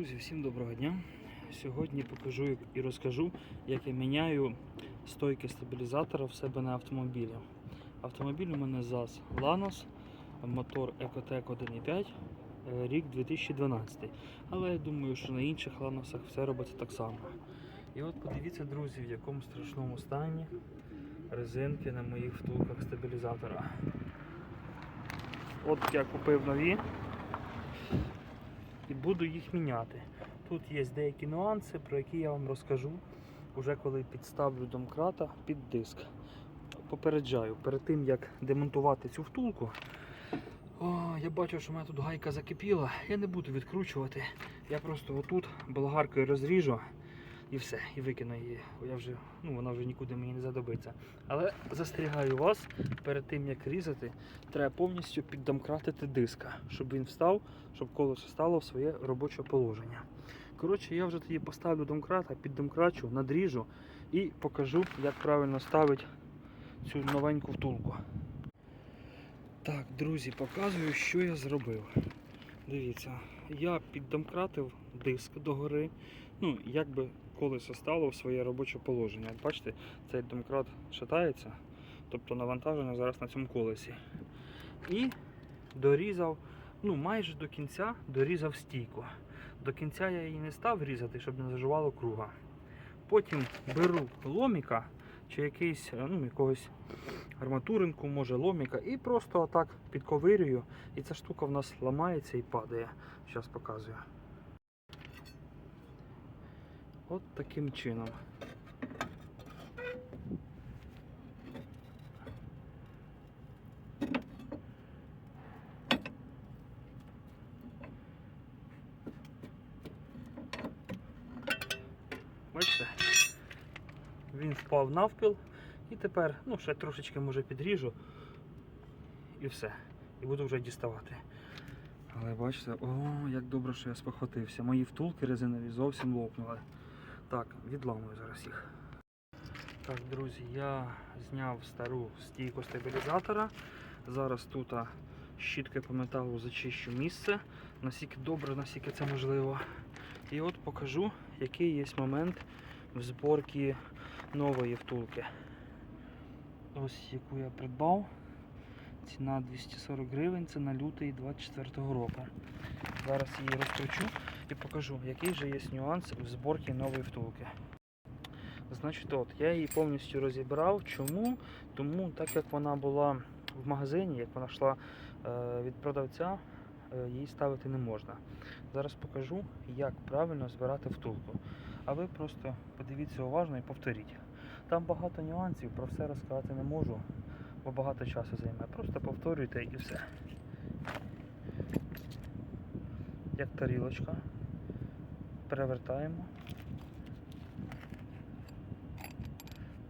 Друзі, всім доброго дня. Сьогодні покажу і розкажу, як я міняю стойки стабілізатора в себе на автомобілі. Автомобіль у мене ЗАЗ Lanos, мотор Ecotec 1.5, е, рік 2012. Але я думаю, що на інших Ланосах все робиться так само. І от подивіться, друзі, в якому страшному стані резинки на моїх втулках стабілізатора. От я купив нові і буду їх міняти. Тут є деякі нюанси, про які я вам розкажу, уже коли підставлю домкрата під диск. Попереджаю, перед тим як демонтувати цю втулку, о, я бачу, що в мене тут гайка закипіла, я не буду відкручувати. Я просто отут болгаркою розріжу і все, і викину її. Я вже, ну, вона вже нікуди мені не задобиться. Але застерігаю вас, перед тим як різати, треба повністю піддомкратити диска, щоб він встав, щоб колесо стало в своє робоче положення. Коротше, я вже тоді поставлю домкрата, піддомкрачу, надріжу і покажу, як правильно ставити цю новеньку втулку. Так, друзі, показую, що я зробив. Дивіться, я піддомкратив диск догори. Ну, якби колесо стало в своє робоче положення. От Бачите, цей домкрат шатається, тобто навантаження зараз на цьому колесі. І дорізав, ну майже до кінця дорізав стійку. До кінця я її не став різати, щоб не заживало круга. Потім беру ломіка чи якийсь, е, ну, якогось арматуринку, може ломіка, і просто отак підковирюю. І ця штука в нас ламається і падає. Зараз показую. От таким чином. Бачите? Він впав навпіл і тепер, ну, ще трошечки може підріжу і все. І буду вже діставати. Але бачите, о, як добре, що я спохватився. Мої втулки резинові зовсім лопнули. Так, відламую зараз їх. Так, друзі, я зняв стару стійку стабілізатора. Зараз тут щіткою по металу зачищу місце, наскільки добре, наскільки це можливо. І от покажу, який є момент в зборці нової втулки. Ось яку я придбав. Ціна 240 гривень, це на лютий 24 року. Зараз її розкручу і покажу, який же є нюанс в зборці нової втулки. Значить, от, я її повністю розібрав. Чому? Тому, так як вона була в магазині, як вона йшла е, від продавця, е, її ставити не можна. Зараз покажу, як правильно збирати втулку. А ви просто подивіться уважно і повторіть. Там багато нюансів, про все розказати не можу, бо багато часу займе. Просто повторюйте і все. Як тарілочка. Перевертаємо.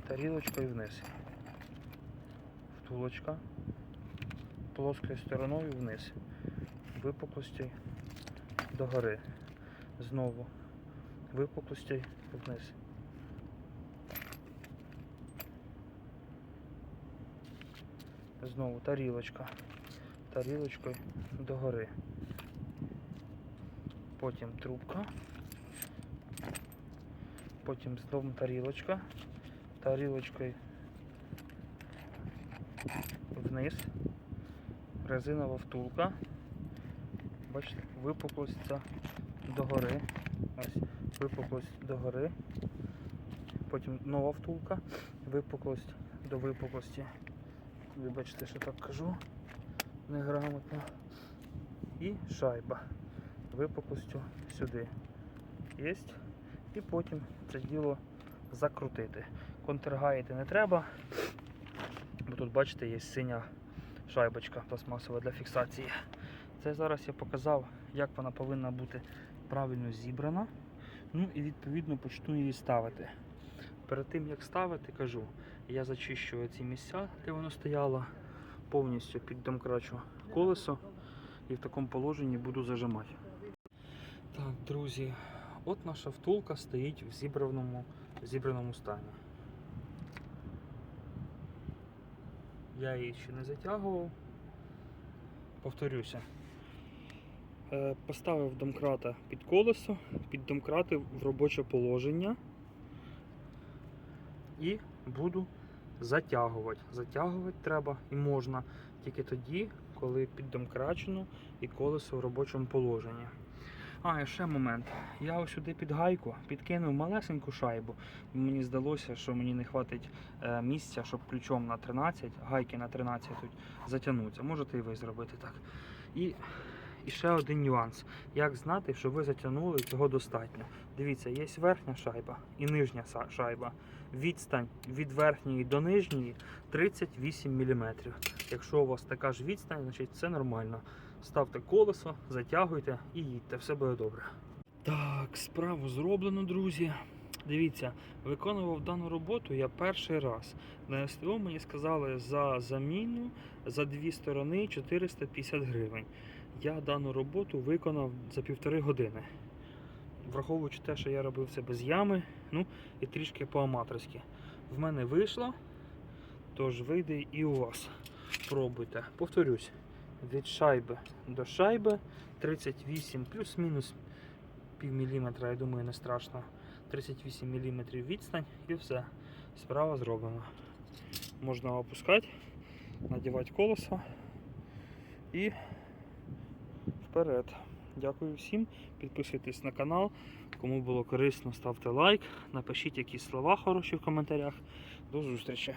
Тарілочкою вниз. Втулочка. Плоскою стороною вниз. Випуклості догори. Знову. Випуклості вниз. Знову тарілочка. Тарілочкою догори. Потім трубка. Потім знову тарілочка. Тарілочкою вниз. Резинова втулка. Бачите, випуклость догори. Ось, випуклость догори. Потім нова втулка, випуклость до випуклості. Вибачте, що так кажу. Неграмотно. І шайба. Випуклостю сюди. Єсть. І потім це діло закрутити. Контргаїти не треба, бо тут, бачите, є синя шайбочка пластмасова для фіксації. Це зараз я показав, як вона повинна бути правильно зібрана. Ну і відповідно почну її ставити. Перед тим як ставити, кажу, я зачищую ці місця, де воно стояло, повністю піддомкрачу колесо і в такому положенні буду зажимати. Так, друзі, от наша втулка стоїть в зібраному, зібраному стані. Я її ще не затягував. Повторюся. Е, Поставив домкрата під колесо, під домкрати в робоче положення і буду затягувати. Затягувати треба і можна тільки тоді, коли піддомкрачено і колесо в робочому положенні. А, і ще момент. Я ось сюди під гайку підкинув малесеньку шайбу. Мені здалося, що мені не хватить е, місця, щоб ключом на 13, гайки на 13 тут затягнуться. Можете і ви зробити так. І, і ще один нюанс. Як знати, що ви затягнули цього достатньо? Дивіться, є верхня шайба і нижня шайба. Відстань від верхньої до нижньої 38 мм. Якщо у вас така ж відстань, значить це нормально. Ставте колесо, затягуйте і їдьте, все буде добре. Так, справу зроблено, друзі. Дивіться, виконував дану роботу я перший раз. На СТО мені сказали за заміну за дві сторони 450 гривень. Я дану роботу виконав за півтори години. Враховуючи те, що я робив це без ями, ну і трішки по-аматорськи. В мене вийшло, тож вийде і у вас. Пробуйте. Повторюсь, від шайби до шайби 38 плюс-мінус пів міліметра, я думаю, не страшно. 38 мм відстань і все. Справа зроблена. Можна опускати, надівати колесо і вперед. Дякую всім. Підписуйтесь на канал. Кому було корисно, ставте лайк. Напишіть якісь слова хороші в коментарях. До зустрічі!